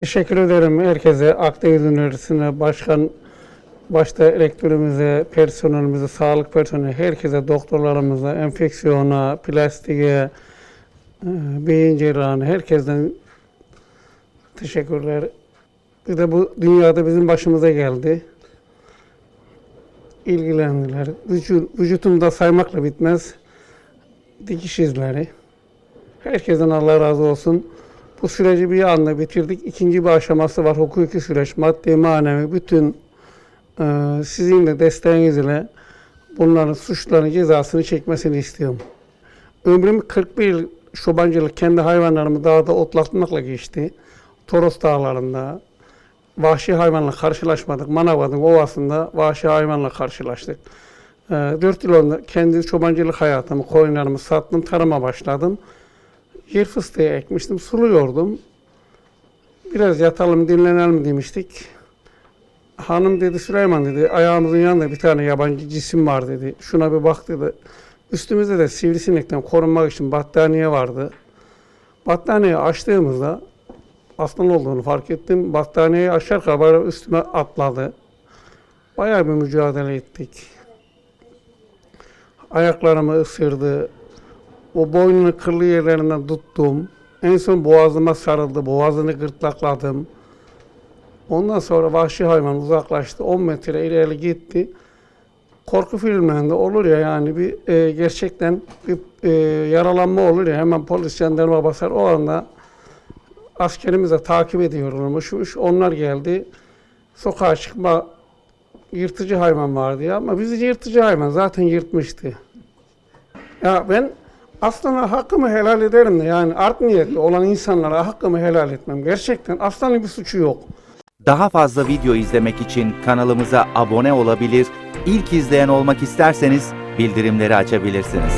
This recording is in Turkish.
Teşekkür ederim herkese. Akdeniz Üniversitesi'ne başkan, başta rektörümüze, personelimize, sağlık personeli, herkese, doktorlarımıza, enfeksiyona, plastiğe, e, beyin cerrahına, herkesten teşekkürler. Bir de bu dünyada bizim başımıza geldi. İlgilendiler. Vücut, vücutumda saymakla bitmez. Dikiş izleri. Herkesten Allah razı olsun. Bu süreci bir anda bitirdik. İkinci bir aşaması var. Hukuki süreç, maddi, manevi bütün e, sizin de desteğinizle bunların suçların cezasını çekmesini istiyorum. Ömrüm 41 yıl çobancılık kendi hayvanlarımı dağda otlatmakla geçti. Toros dağlarında vahşi hayvanla karşılaşmadık. Manava'nın ovasında vahşi hayvanla karşılaştık. E, 4 yıl onda kendi çobancılık hayatımı, koyunlarımı sattım, tarıma başladım. Yer fıstığı ekmiştim, suluyordum. Biraz yatalım, dinlenelim demiştik. Hanım dedi, Süleyman dedi, ayağımızın yanında bir tane yabancı cisim var dedi. Şuna bir bak dedi. Üstümüzde de sivrisinekten korunmak için battaniye vardı. Battaniyeyi açtığımızda aslan olduğunu fark ettim. Battaniyeyi aşağı kadar üstüme atladı. Bayağı bir mücadele ettik. Ayaklarımı ısırdı. O boynunun kırlı yerlerinden tuttum. En son boğazıma sarıldı. Boğazını gırtlakladım. Ondan sonra vahşi hayvan uzaklaştı. 10 metre ileri gitti. Korku filmlerinde olur ya yani bir e, gerçekten bir e, yaralanma olur ya hemen polis jandarma basar. O anda askerimiz de takip ediyorlarmış. Onlar geldi. Sokağa çıkma yırtıcı hayvan vardı ya ama bizi yırtıcı hayvan zaten yırtmıştı. Ya ben aslana hakkımı helal ederim de yani art niyetli olan insanlara hakkımı helal etmem. Gerçekten aslanın bir suçu yok. Daha fazla video izlemek için kanalımıza abone olabilir, ilk izleyen olmak isterseniz bildirimleri açabilirsiniz.